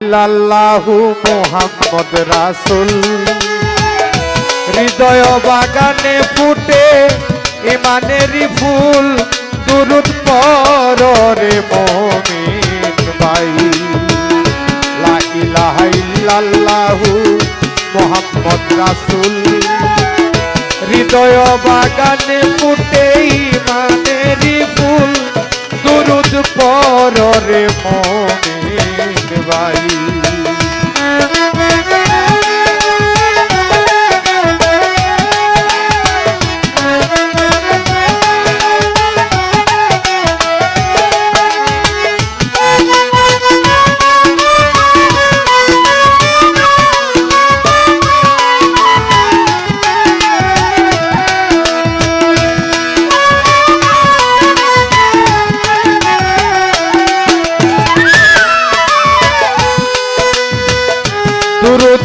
লাল্লাহু মোহাম্মদ রাসুল। হৃদয় বাগানে ফুটে ইমানেরই ফুল, দুরুদ পরে মমিন ভাই। লা ইলাহা মোহাম্মদ রাসুল। হৃদয় বাগানে ফুটে ইমানেরই ফুল, দুরুদ পরে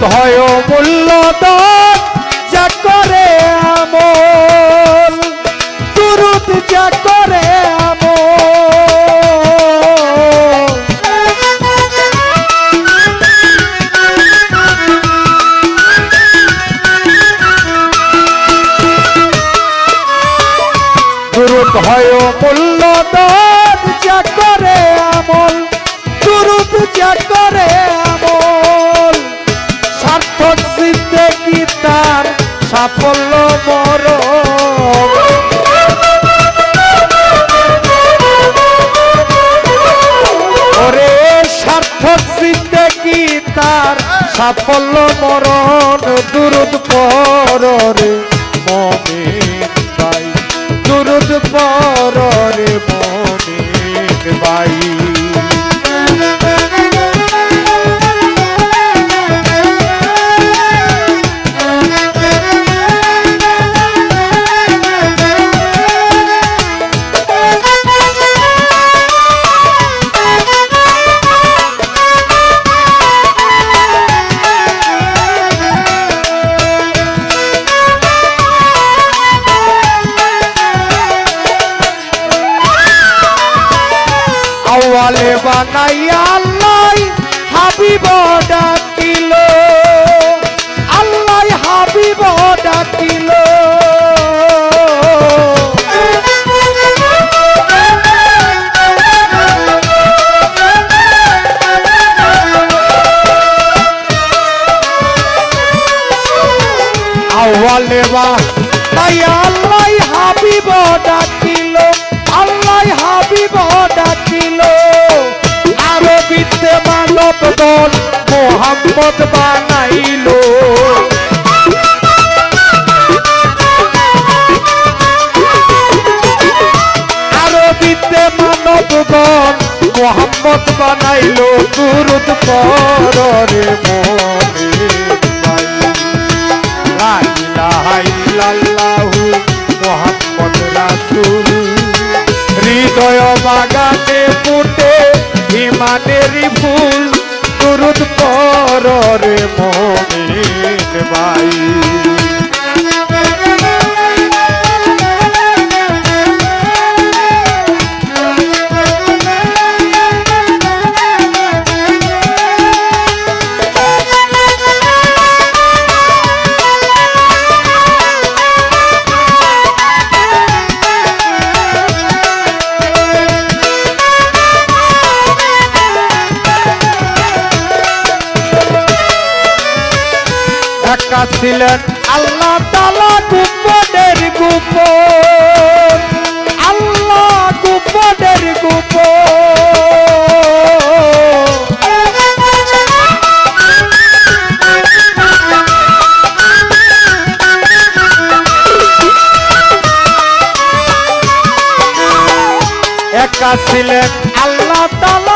হয় মূল্য যা করে আমল দুরুদ যা করে দুরুদ হয় মূল্য আমল করে সাফল্য মরণ দুরুদ পরে ভাই দুরুদ পরে বানাইয়া আল্লাহ, হাবিব ডাকিল। আল্লাহ হাবিব ডাকিল। আওয়ালে বানাইয়া আল্লাহ হাবিব ডাকিল। আল্লাহ হাবিব ডাকিল। মোহাম্মদ বানাইল। আরবিতে মানব দল মোহাম্মদ বানাইল, দুরুদ পরে মনে ভাই লা ইলাহা ইল্লাল্লাহু মুহাম্মদ রাসূল। হৃদয় বাগানে ফুটে ইমানেরই ফুল। পরে মমিন ছিলেন আল্লাহ তালা গুপনের গুপন আল্লাহ গুপনের গুপন একা ছিলেন আল্লাহ তালা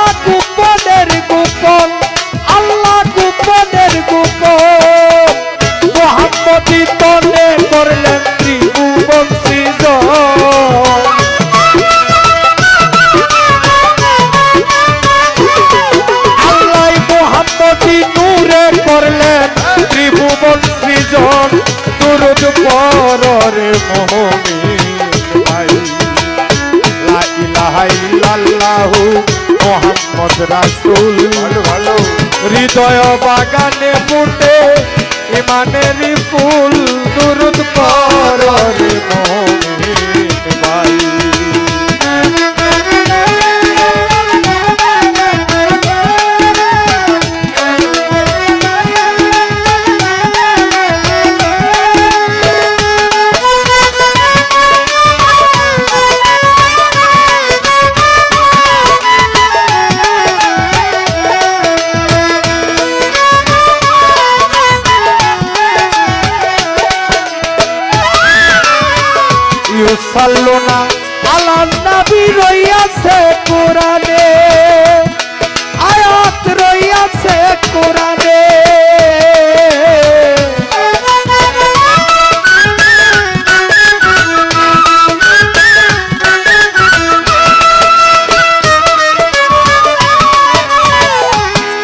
লা ইলাহা ইল্লাল্লাহু রাসূল হৃদয় বাগানে ফুটে ইমানেরই ফুল ইউসাল্লুনা আলা নবী রইয়াছে কোরআনে। আয়াত রইয়াছে কোরআনে।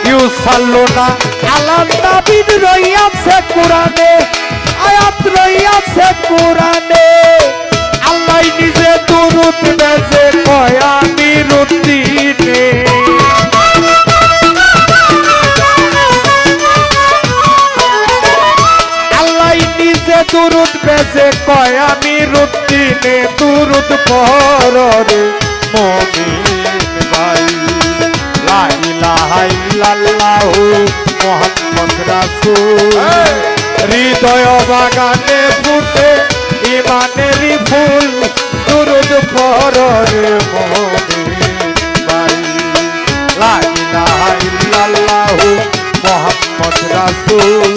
ইউসাল্লুনা আলা নবী রইয়াছে কোরআনে। আয়াত রইয়াছে কোরআনে। আল্লাহ নিজে দুরুদ বেজে কয়া নিরুদ্দিনে আল্লাহ নিজে দুরুদ বেজে কয়া নিরুদ্দিনে দুরুদ পহরে মমিন ভাই। লা ইলাহা ইল্লাল্লাহু মুহাম্মদ রাসূল। হৃদয় বাগানে ফুটে ইমানেরই ফুল দুরুদ পরে মমিন ভাই লা ইলাহা ইল্লাল্লাহু মুহাম্মদ রাসূল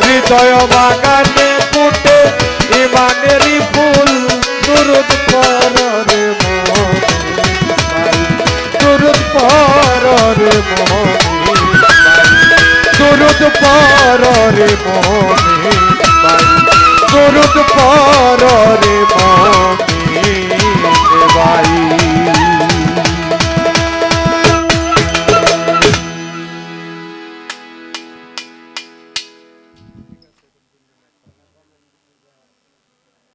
হৃদয় বাগানে ফুটে ইমানেরই ফুল দুরুদ পরে মমিন ভাই দুরুদ পরে মমিন দুরুদ পরে মমিন ভাই দুরুদ পরে মমিন